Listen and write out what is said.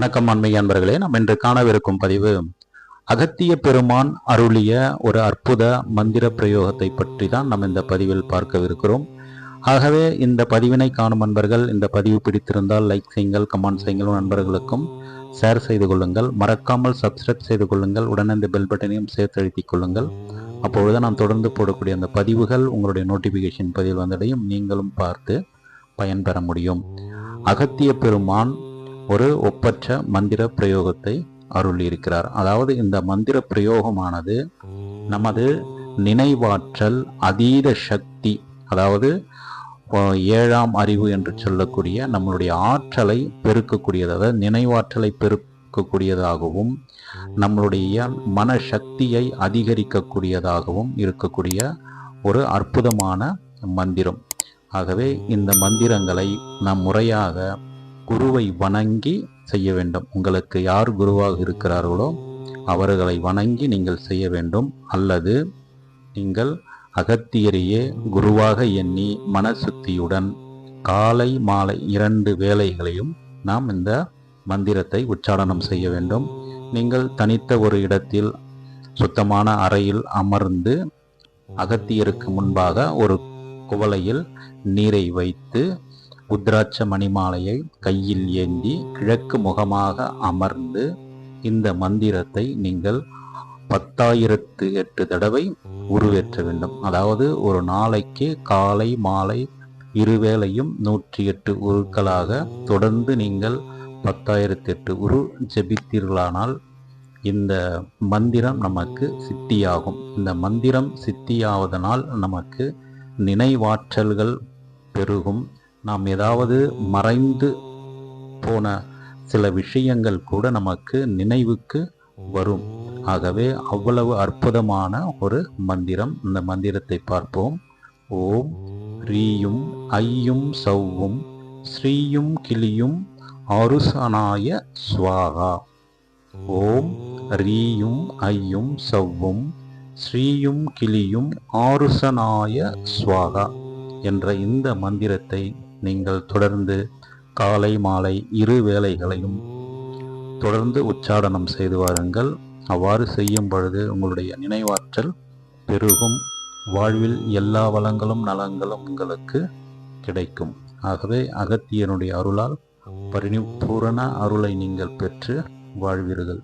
வணக்கம் அண்மை அன்பர்களே நாம் இன்று காணவிருக்கும் பதிவு அகத்திய பெருமான் அருளிய ஒரு அற்புத மந்திர பிரயோகத்தை பற்றி தான் நாம் இந்த பதிவில் பார்க்கவிருக்கிறோம். ஆகவே இந்த பதிவினை காணும் நண்பர்கள் இந்த பதிவு பிடித்திருந்தால் லைக் செய்யுங்கள் கமெண்ட் செய்யுங்கள் நண்பர்களுக்கும் ஷேர் செய்து கொள்ளுங்கள். மறக்காமல் சப்ஸ்கிரைப் செய்து கொள்ளுங்கள். உடனே இந்த பெல் பட்டனையும் சேர்த்து அழுத்திக் கொள்ளுங்கள். அப்பொழுது நான் தொடர்ந்து போடக்கூடிய அந்த பதிவுகள் உங்களுடைய நோட்டிஃபிகேஷன் பதிவில் வந்தடையும் நீங்களும் பார்த்து பயன்பெற முடியும். அகத்திய பெருமான் ஒரு ஒப்பற்ற மந்திர பிரயோகத்தை அருளியிருக்கிறார். அதாவது இந்த மந்திர பிரயோகமானது நமது நினைவாற்றல் அதீத சக்தி அதாவது ஏழாம் அறிவு என்று சொல்லக்கூடிய நம்மளுடைய ஆற்றலை பெருக்கக்கூடியது அதாவது நினைவாற்றலை பெருக்கக்கூடியதாகவும் நம்மளுடைய மனசக்தியை அதிகரிக்கக்கூடியதாகவும் இருக்கக்கூடிய ஒரு அற்புதமான மந்திரம். ஆகவே இந்த மந்திரங்களை நாம் முறையாக குருவை வணங்கி செய்ய வேண்டும். உங்களுக்கு யார் குருவாக இருக்கிறார்களோ அவர்களை வணங்கி நீங்கள் செய்ய வேண்டும். அல்லது நீங்கள் அகத்தியரையே குருவாக எண்ணி மனசுத்தியுடன் காலை மாலை இரண்டு வேலைகளையும் நாம் இந்த மந்திரத்தை உச்சாரணம் செய்ய வேண்டும். நீங்கள் தனித்த ஒரு இடத்தில் சுத்தமான அறையில் அமர்ந்து அகத்தியருக்கு முன்பாக ஒரு குவளையில் நீரை வைத்து ருத்ராட்ச மணிமாலையை கையில் ஏந்தி கிழக்கு முகமாக அமர்ந்து இந்த மந்திரத்தை நீங்கள் பத்தாயிரத்து எட்டு தடவை உருவேற்ற வேண்டும். அதாவது ஒரு நாளைக்கு காலை மாலை இருவேளையும் நூற்றி எட்டு உருக்களாக தொடர்ந்து நீங்கள் பத்தாயிரத்தி எட்டு உரு ஜெபித்தீர்களானால் இந்த மந்திரம் நமக்கு சித்தியாகும். இந்த மந்திரம் சித்தியாவதனால் நமக்கு நினைவாற்றல்கள் பெருகும். நாம் ஏதாவது மறைந்து போன சில விஷயங்கள் கூட நமக்கு நினைவுக்கு வரும். ஆகவே அவ்வளவு அற்புதமான ஒரு மந்திரம். இந்த மந்திரத்தை பார்ப்போம். ஓம் ரீயும் ஐயும் சவ்வும் ஸ்ரீயும் கிளியும் ஆருசனாய ஸ்வாகா ஓம் ரீயும் ஐயும் சவ்வும் ஸ்ரீயும் கிளியும் ஆருசனாய ஸ்வாகா என்ற இந்த மந்திரத்தை நீங்கள் தொடர்ந்து காலை மாலை இரு வேளைகளையும் தொடர்ந்து உச்சாடனம் செய்து வாருங்கள். அவ்வாறு செய்யும் பொழுது உங்களுடைய நினைவாற்றல் பெருகும். வாழ்வில் எல்லா வளங்களும் நலங்களும் உங்களுக்கு கிடைக்கும். ஆகவே அகத்தியனுடைய அருளால் பரிபூரண அருளை நீங்கள் பெற்று வாழ்வீர்கள்.